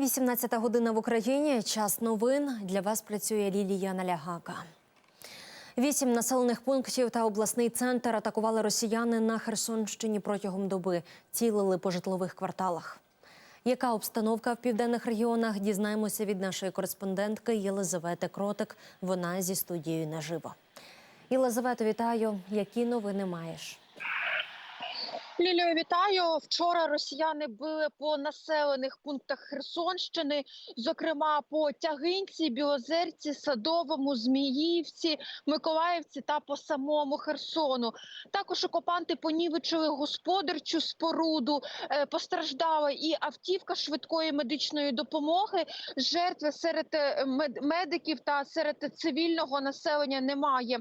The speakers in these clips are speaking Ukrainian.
18 година в Україні. Час новин. Для вас працює Лілія Налягака. Вісім населених пунктів та обласний центр атакували росіяни на Херсонщині протягом доби. Цілили по житлових кварталах. Яка обстановка в південних регіонах? Дізнаємося від нашої кореспондентки Єлизавети Кротик. Вона зі студією наживо. Єлизавето, вітаю. Які новини маєш? Лілію, вітаю. Вчора росіяни били по населених пунктах Херсонщини, зокрема по Тягинці, Білозерці, Садовому, Зміївці, Миколаївці та по самому Херсону. Також окупанти понівечили господарчу споруду. Е, Постраждала і автівка швидкої медичної допомоги. Жертви серед е, медиків та серед цивільного населення немає.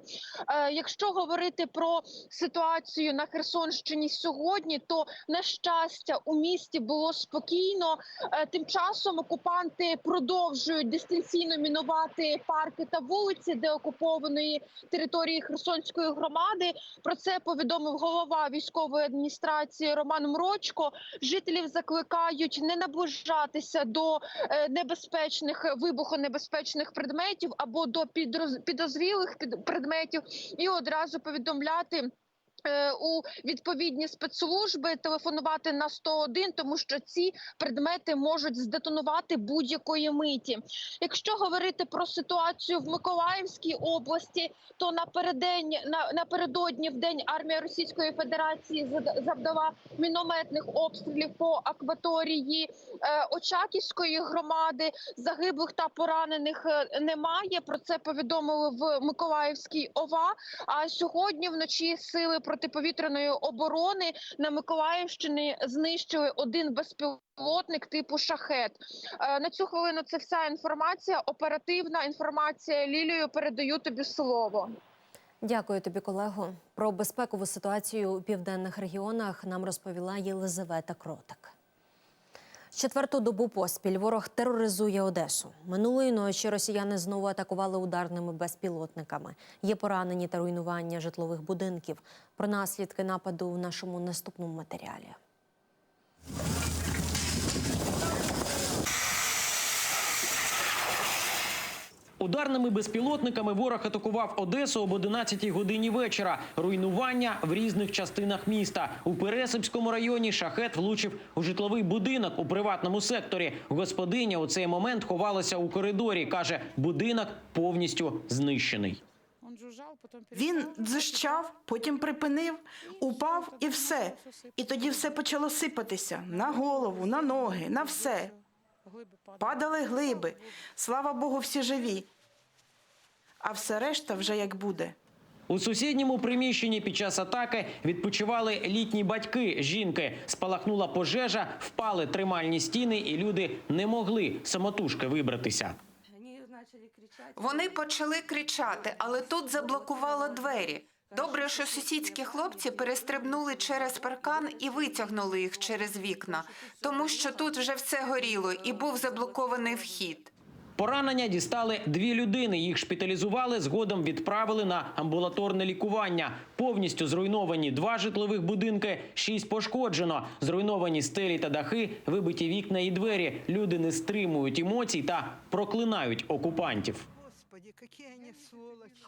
Е, Якщо говорити про ситуацію на Херсонщині сьогодні, то на щастя у місті було спокійно. Е, Тим часом окупанти продовжують дистанційно мінувати парки та вулиці деокупованої території Херсонської громади. Про це повідомив голова військової адміністрації Роман Мрочко. Жителів закликають не наближатися до е, небезпечних вибухонебезпечних предметів або до підроз- підозрілих під- предметів, і одразу повідомляти. Е, У відповідні спецслужби телефонувати на 101, тому що ці предмети можуть здетонувати будь-якої миті. Якщо говорити про ситуацію в Миколаївській області, то напередень на напередодні в день армія Російської Федерації завдала мінометних обстрілів по акваторії е, Очаківської громади. Загиблих та поранених е, немає. Про це повідомили в Миколаївській ОВА. А сьогодні вночі сили протиповітряної оборони на Миколаївщині знищили один безпілотник типу шахет. Е, На цю хвилину це вся інформація. Оперативна інформація. Лілію передаю тобі слово. Дякую тобі, колего. Про безпекову ситуацію у південних регіонах нам розповіла Єлизавета Кротик. Четверту добу поспіль ворог тероризує Одесу. Минулої ночі росіяни знову атакували ударними безпілотниками. Є поранені та руйнування житлових будинків. Про наслідки нападу в нашому наступному матеріалі. Ударними безпілотниками ворог атакував Одесу об 11 годині вечора. Руйнування в різних частинах міста. У Пересипському районі шахет влучив у житловий будинок у приватному секторі. Господиня у цей момент ховалася у коридорі. каже, будинок повністю знищений. Він дзищав, потім припинив, упав і все. І тоді все почало сипатися на голову, на ноги, на все. Падали глиби. Слава Богу, всі живі. А все решта вже як буде. У сусідньому приміщенні під час атаки відпочивали літні батьки жінки. Спалахнула пожежа, впали тримальні стіни, і люди не могли самотужки вибратися. Вони почали кричати, але тут заблокувало двері. Добре, що сусідські хлопці перестрибнули через паркан і витягнули їх через вікна, тому що тут вже все горіло і був заблокований вхід. Поранення дістали дві людини. Їх шпиталізували, згодом відправили на амбулаторне лікування. Повністю зруйновані два житлових будинки, шість пошкоджено. Зруйновані стелі та дахи, вибиті вікна і двері. Люди не стримують емоцій та проклинають окупантів.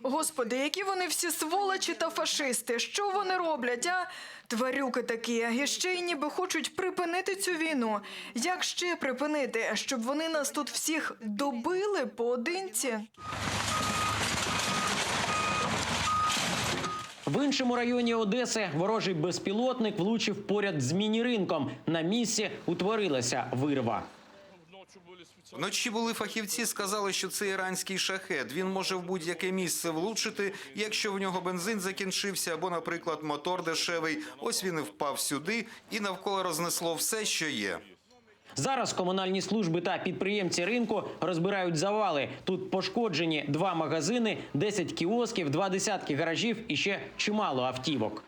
Господи, які вони всі сволочі та фашисти. Що вони роблять? А тварюки такі, і ще й ніби хочуть припинити цю війну. Як ще припинити, щоб вони нас тут всіх добили поодинці? В іншому районі Одеси ворожий безпілотник влучив поряд з міні-ринком. На місці утворилася вирва. Вночі були фахівці, сказали, що це іранський шахет. Він може в будь-яке місце влучити, якщо в нього бензин закінчився, або, наприклад, мотор дешевий. Ось він і впав сюди, і навколо рознесло все, що є. Зараз комунальні служби та підприємці ринку розбирають завали. Тут пошкоджені два магазини, 10 кіосків, два десятки гаражів і ще чимало автівок.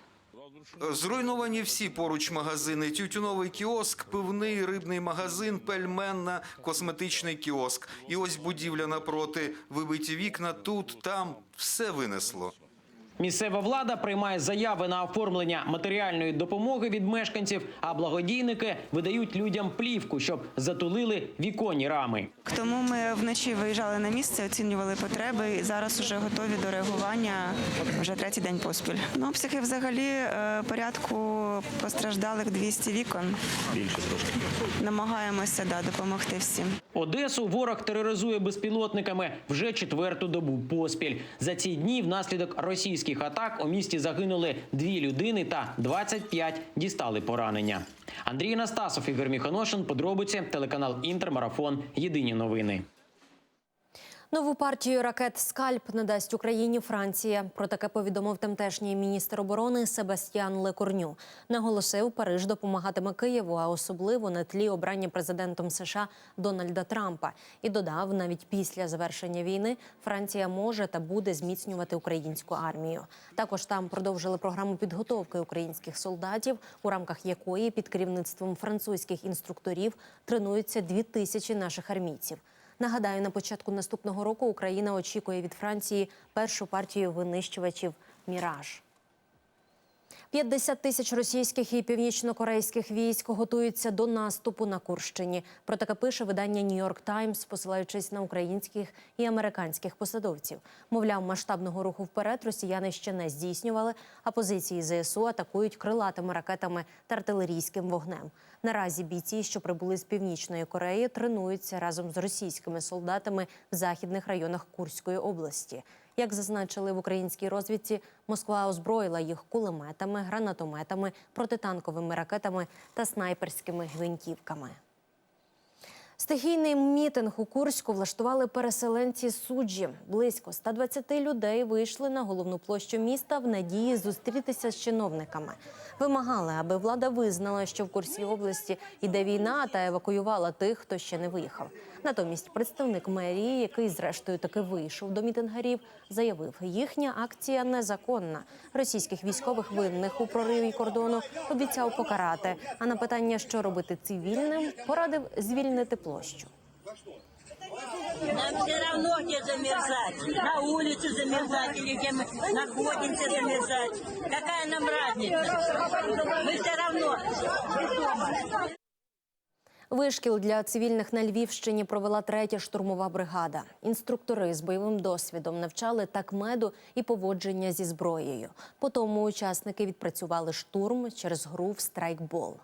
Зруйновані всі поруч магазини: тютюновий кіоск, пивний рибний магазин, пельменна, косметичний кіоск. І ось будівля напроти. Вибиті вікна тут, там все винесло. Місцева влада приймає заяви на оформлення матеріальної допомоги від мешканців, а благодійники видають людям плівку, щоб затулили віконні рами. Тому ми вночі виїжджали на місце, оцінювали потреби і зараз вже готові до реагування вже третій день поспіль. Ну, обсяги взагалі е, порядку постраждалих 200 вікон. Більше трошки. Намагаємося да, допомогти всім. Одесу ворог тероризує безпілотниками вже четверту добу поспіль. За ці дні внаслідок російських атак у місті загинули дві людини та 25 дістали поранення. Андрій Настасов, Ігор Міхоношин. Подробиці телеканал Інтермарафон. Єдині новини. Нову партію ракет Скальп надасть Україні Франція. Про таке повідомив тамтешній міністр оборони Себастьян Лекорню. Наголосив, Париж допомагатиме Києву, а особливо на тлі обрання президентом США Дональда Трампа. І додав, навіть після завершення війни Франція може та буде зміцнювати українську армію. Також там продовжили програму підготовки українських солдатів, у рамках якої під керівництвом французьких інструкторів тренуються дві тисячі наших армійців. Нагадаю, на початку наступного року Україна очікує від Франції першу партію винищувачів Міраж. 50 тисяч російських і північнокорейських військ готуються до наступу на Курщині. Про таке пише видання Нью-Йорк Таймс, посилаючись на українських і американських посадовців. Мовляв, масштабного руху вперед росіяни ще не здійснювали, а позиції ЗСУ атакують крилатими ракетами та артилерійським вогнем. Наразі бійці, що прибули з північної Кореї, тренуються разом з російськими солдатами в західних районах Курської області. Як зазначили в українській розвідці, Москва озброїла їх кулеметами, гранатометами, протитанковими ракетами та снайперськими гвинтівками. Стихійний мітинг у Курську влаштували переселенці суджі. Близько 120 людей вийшли на головну площу міста в надії зустрітися з чиновниками. Вимагали, аби влада визнала, що в Курській області йде війна та евакуювала тих, хто ще не виїхав. Натомість представник мерії, який зрештою таки вийшов до мітингарів, заявив, їхня акція незаконна. Російських військових винних у прориві кордону обіцяв покарати. А на питання, що робити цивільним, порадив звільнити площу. Нам все равно где замерзать. На улице замерзать или где мы находимся замерзать. Какая нам разница? Мы все равно. Вишкіл для цивільних на Львівщині провела третя штурмова бригада. Інструктори з бойовим досвідом навчали такмеду і поводження зі зброєю. Потім учасники відпрацювали штурм через гру в страйкбол.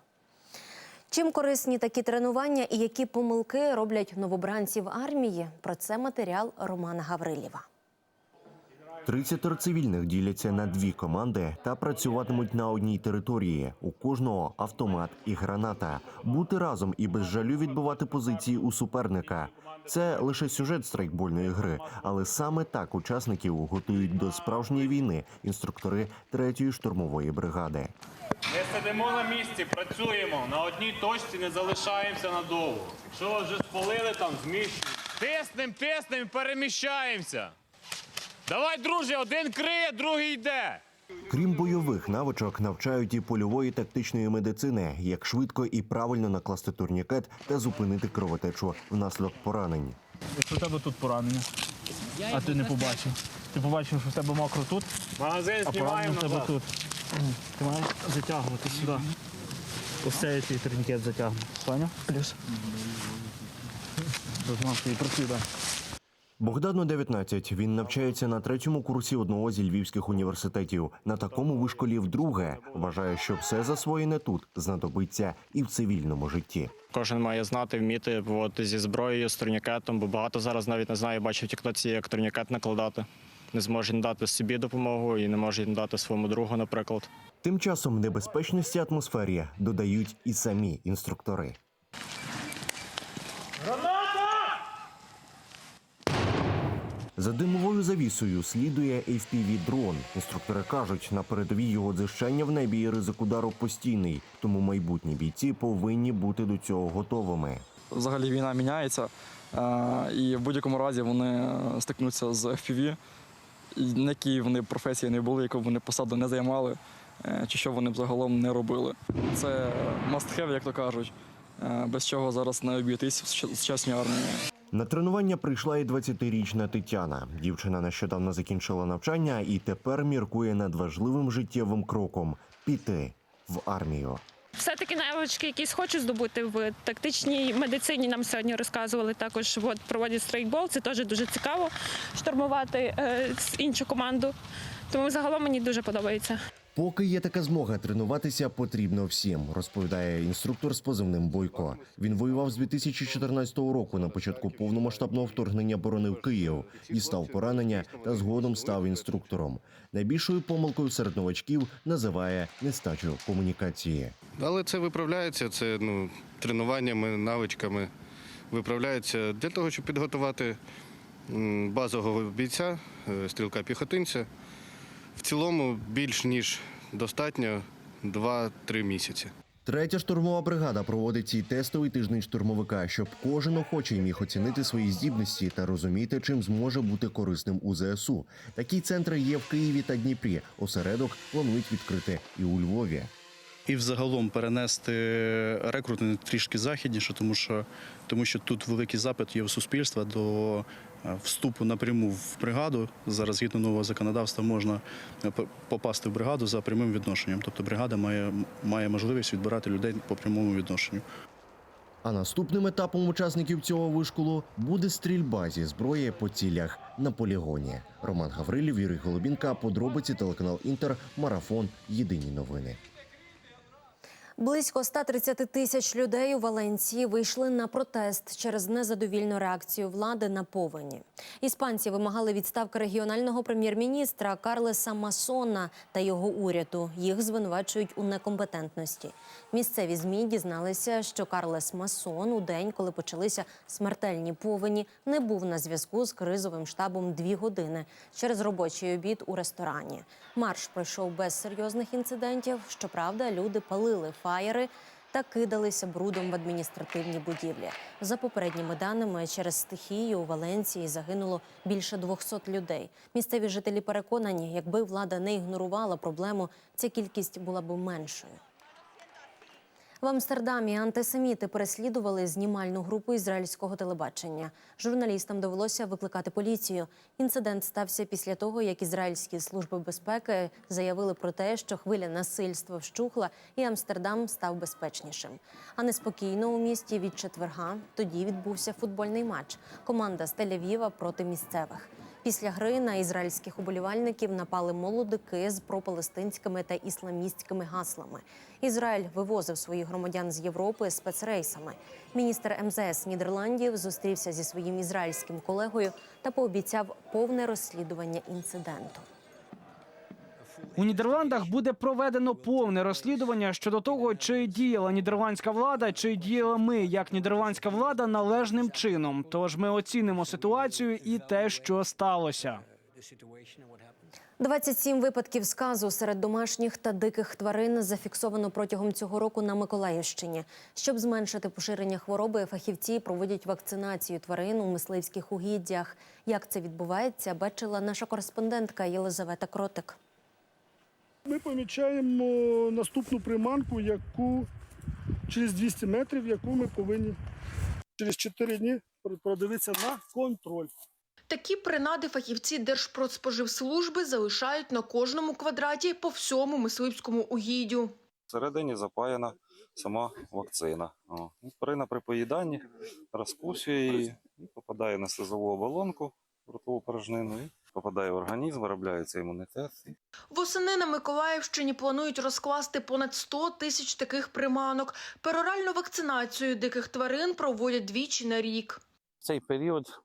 Чим корисні такі тренування і які помилки роблять новобранців армії? Про це матеріал Романа Гаврилєва. 30 цивільних діляться на дві команди та працюватимуть на одній території. У кожного автомат і граната. Бути разом і без жалю відбивати позиції у суперника. Це лише сюжет страйкбольної гри, але саме так учасників готують до справжньої війни інструктори третьої штурмової бригади. Не сидимо на місці, працюємо. На одній точці не залишаємося надовго. Якщо вас вже спалили, там зміщуємо. Тиснем, тиснем, переміщаємося. Давай, друже, один криє, другий йде. Крім бойових навичок, навчають і польової тактичної медицини, як швидко і правильно накласти турнікет та зупинити кровотечу внаслідок поранень. Якщо у тебе тут поранення, а ти не побачив. Ти побачив, що в тебе мокро тут, Магазин а поранення знімаємо в тебе назад. тут. Ти маєш затягувати сюди. Ось цей твій турнікет затягнути. Поняв? Плюс. І працюй далі. Богдану 19. Він навчається на третьому курсі одного зі львівських університетів. На такому вишколі вдруге вважає, що все засвоєне тут знадобиться і в цивільному житті. Кожен має знати, вміти поводити зі зброєю, з турнікетом, бо багато зараз навіть не знає, бачив тіктоці, як турнікет накладати. Не зможе надати собі допомогу і не може надати своєму другу, наприклад. Тим часом небезпечності атмосфері додають і самі інструктори. За димовою завісою слідує FPV-дрон. Інструктори кажуть, на передовій його дзищання в небі і ризик удару постійний, тому майбутні бійці повинні бути до цього готовими. Взагалі війна міняється, е, і в будь-якому разі вони стикнуться з FPV. Якій вони професії не були, яку вони посаду не займали, е, чи що вони загалом не робили. Це must have, як то кажуть, е, без чого зараз не обійтись в сучасній армії. На тренування прийшла і 20-річна Тетяна. Дівчина нещодавно закінчила навчання і тепер міркує над важливим життєвим кроком піти в армію. Все-таки навички якісь хочу здобути в тактичній медицині. Нам сьогодні розказували також. От проводять стрейкбол. Це теж дуже цікаво штурмувати е, іншу команду. Тому загалом мені дуже подобається. Поки є така змога, тренуватися потрібно всім, розповідає інструктор з позивним Бойко. Він воював з 2014 року на початку повномасштабного вторгнення боронив Київ, дістав поранення та згодом став інструктором. Найбільшою помилкою серед новачків називає нестачу комунікації. Але це виправляється, це ну, тренуваннями, навичками виправляється для того, щоб підготувати базового бійця, е, стрілка піхотинця. В цілому більш ніж достатньо 2-3 місяці. Третя штурмова бригада проводить цей тестовий тиждень штурмовика, щоб кожен охочий міг оцінити свої здібності та розуміти, чим зможе бути корисним у ЗСУ. Такі центри є в Києві та Дніпрі. Осередок планують відкрити і у Львові. І взагалом перенести рекрутинг трішки західніше, тому що, тому що тут великий запит є у суспільства до е, вступу напряму в бригаду. Зараз згідно нового законодавства можна е, попасти в бригаду за прямим відношенням. Тобто бригада має, має можливість відбирати людей по прямому відношенню. А наступним етапом учасників цього вишколу буде стрільба зі зброї по цілях на полігоні. Роман Гаврилів, Юрій Голубінка, подробиці телеканал Інтер, марафон. Єдині новини. Близько 130 тисяч людей у Валенції вийшли на протест через незадовільну реакцію влади на повені. Іспанці вимагали відставки регіонального прем'єр-міністра Карлеса Масона та його уряду. Їх звинувачують у некомпетентності. Місцеві змі дізналися, що Карлес Масон у день, коли почалися смертельні повені, не був на зв'язку з кризовим штабом дві години через робочий обід у ресторані. Марш пройшов без серйозних інцидентів. Щоправда, люди палили фаєри та кидалися брудом в адміністративні будівлі. За попередніми даними, через стихію у Валенції загинуло більше 200 людей. Місцеві жителі переконані, якби влада не ігнорувала проблему, ця кількість була б меншою. В Амстердамі антисеміти переслідували знімальну групу ізраїльського телебачення. Журналістам довелося викликати поліцію. Інцидент стався після того, як ізраїльські служби безпеки заявили про те, що хвиля насильства вщухла, і Амстердам став безпечнішим. А неспокійно у місті від четверга тоді відбувся футбольний матч. Команда з Тель-Авіва проти місцевих. Після гри на ізраїльських уболівальників напали молодики з пропалестинськими та ісламістськими гаслами. Ізраїль вивозив своїх громадян з Європи спецрейсами. Міністр МЗС Нідерландів зустрівся зі своїм ізраїльським колегою та пообіцяв повне розслідування інциденту. У Нідерландах буде проведено повне розслідування щодо того, чи діяла нідерландська влада, чи діяли ми як нідерландська влада належним чином. Тож ми оцінимо ситуацію і те, що сталося. 27 випадків сказу серед домашніх та диких тварин зафіксовано протягом цього року на Миколаївщині. Щоб зменшити поширення хвороби, фахівці проводять вакцинацію тварин у мисливських угіддях. Як це відбувається, бачила наша кореспондентка Єлизавета Кротик. Ми помічаємо наступну приманку, яку через 200 метрів, яку ми повинні через 4 дні продивитися на контроль. Такі принади фахівці Держпродспоживслужби залишають на кожному квадраті по всьому мисливському угіддю. Всередині запаяна сама вакцина. І Тварина при поїданні розпушує її і попадає на слизову оболонку, ротову порожнину, і попадає в організм, виробляється імунітет. Восени на Миколаївщині планують розкласти понад 100 тисяч таких приманок. Пероральну вакцинацію диких тварин проводять двічі на рік. В цей період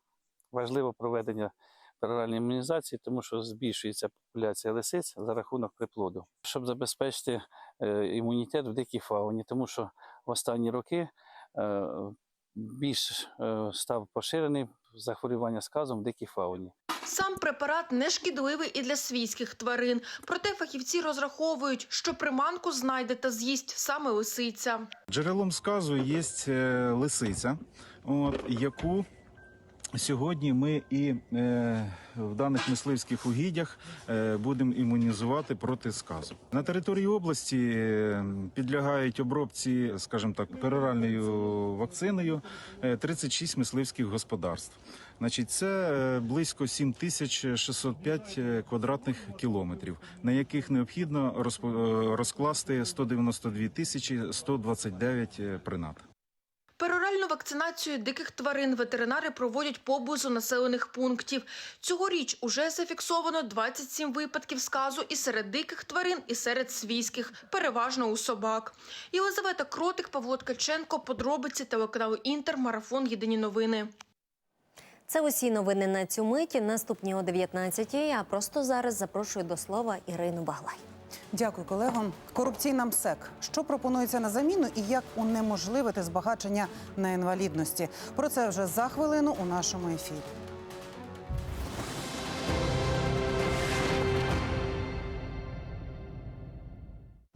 важливо проведення пероральної імунізації, тому що збільшується популяція лисиць за рахунок приплоду, щоб забезпечити е, імунітет в дикій фауні, тому що в останні роки е, більш е, став поширений захворювання сказом в дикій фауні. Сам препарат не шкідливий і для свійських тварин. Проте фахівці розраховують, що приманку знайде та з'їсть саме лисиця. Джерелом сказу є е, лисиця, от, яку Сьогодні ми і е, в даних мисливських угіддях е, будемо імунізувати проти сказу. На території області е, підлягають обробці, скажімо так, пероральною вакциною е, 36 мисливських господарств. Значить, це е, близько 7605 е, квадратних кілометрів, на яких необхідно розкласти 192 тисячі 129 е, принад. Пероральну вакцинацію диких тварин ветеринари проводять поблизу населених пунктів. Цьогоріч уже зафіксовано 27 випадків сказу і серед диких тварин, і серед свійських, переважно у собак. Єлизавета Кротик, Павло Ткаченко, подробиці телеканалу Інтер, марафон Єдині новини. Це усі новини на цю миті. Наступні о 19-й. А просто зараз запрошую до слова Ірину Баглай. Дякую, колегам. Корупційна МСЕК. Що пропонується на заміну і як унеможливити збагачення на інвалідності? Про це вже за хвилину у нашому ефірі.